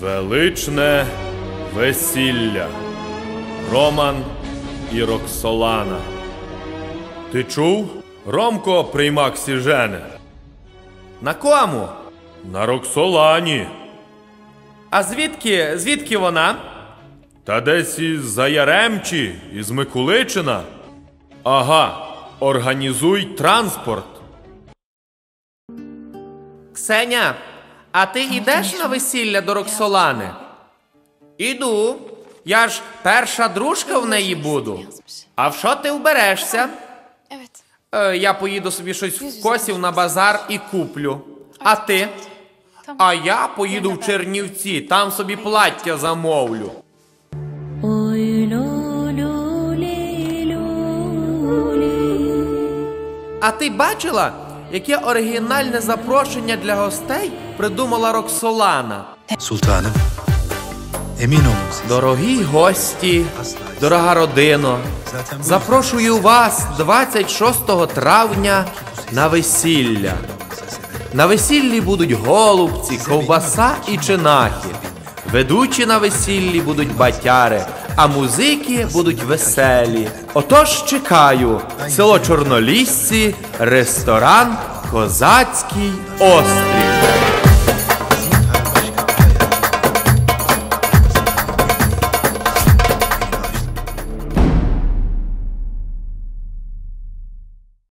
Величне весілля. Роман і Роксолана. Ти чув? Ромко приймак сіжене. На кому? На Роксолані. А звідки? Звідки вона? Та десь із Заяремчі, із Микуличина. Ага, організуй транспорт. Ксеня, а ти йдеш на весілля до Роксолани? Іду. Я ж перша дружка в неї буду. А в що ти вберешся? Е, я поїду собі щось в косів на базар і куплю. А ти? А я поїду в Чернівці, там собі плаття замовлю. Ой. А ти бачила, яке оригінальне запрошення для гостей придумала Роксолана? Emin. Дорогі гості, дорога родино, запрошую вас 26 травня на весілля. На весіллі будуть голубці, ковбаса і чинахи. Ведучі на весіллі будуть батяри, а музики будуть веселі. Отож чекаю, село Чорнолісці, ресторан Козацький острів.